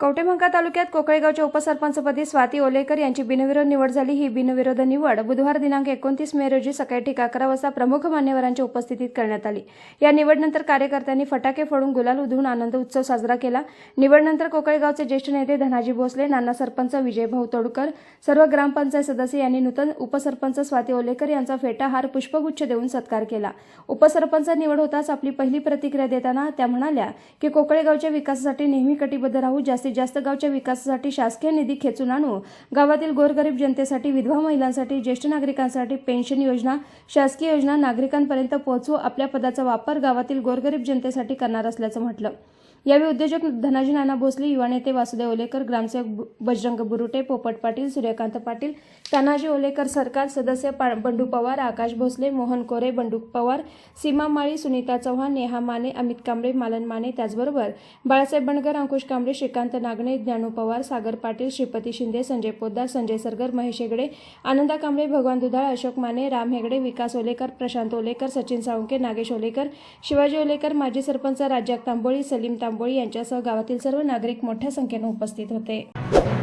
कवटेमंका तालुक्यात कोकळेगावच्या उपसरपंचपदी स्वाती ओलेकर यांची बिनविरोध निवड झाली. ही बिनविरोध निवड बुधवार दिनांक एकोणतीस मे रोजी सकाळी ठीक अकरा वाजता प्रमुख मान्यवरांच्या उपस्थितीत करण्यात आली. या निवडनंतर कार्यकर्त्यांनी फटाके फोडून गुलाल उधळून आनंद उत्सव साजरा केला. निवडनंतर कोकळेगावचे ज्येष्ठ नेते धनाजी भोसले नाना सरपंच विजयभाऊ तोडकर सर्व ग्रामपंचायत सदस्य यांनी नूतन उपसरपंच स्वाती ओलेकर यांचा फेटा हार पुष्पगुच्छ देऊन सत्कार केला. उपसरपंच निवड होताच आपली पहिली प्रतिक्रिया देताना त्या म्हणाल्या की कोकळेगावच्या विकासासाठी नेहमी कटिबद्ध राहू जास्तीत जास्त गावच्या विकासासाठी शासकीय निधी खेचून आणू. गावातील गोरगरीब जनतेसाठी विधवा महिलांसाठी ज्येष्ठ नागरिकांसाठी पेन्शन योजना शासकीय योजना नागरिकांपर्यंत पोहोचवू आपल्या पदाचा वापर गावातील गोरगरीब जनतेसाठी करणार असल्याचं म्हटलं. यावेळी उद्योजक धनाजी नाना भोसले युवा नेते वासुदेव ओलेकर ग्रामसेवक बजरंग बुरुटे पोपट पाटील सूर्यकांत पाटील तानाजी ओलेकर सरकार सदस्य बंडू पवार आकाश भोसले मोहन कोरे बंडू पवार सीमा माळी सुनीता चव्हाण नेहा माने अमित कांबळे मालन माने त्याचबरोबर बाळासाहेब बंडगर अंकुश कांबळे श्रीकांत नागणे ज्ञानू पवार सागर पाटील श्रीपती शिंदे संजय पोद्दार संजय सरगर महेश हेगडे आनंदा कांबळे भगवान दुधाळ अशोक माने राम हेगडे विकास ओलेकर प्रशांत ओलेकर सचिन साळुंके नागेश ओलेकर शिवाजी ओलेकर माजी सरपंच राज्यात तांबोळी सलीम तांबोळी यांच्यासह गावातील सर्व नागरिक मोठ्या संख्येनं उपस्थित होते.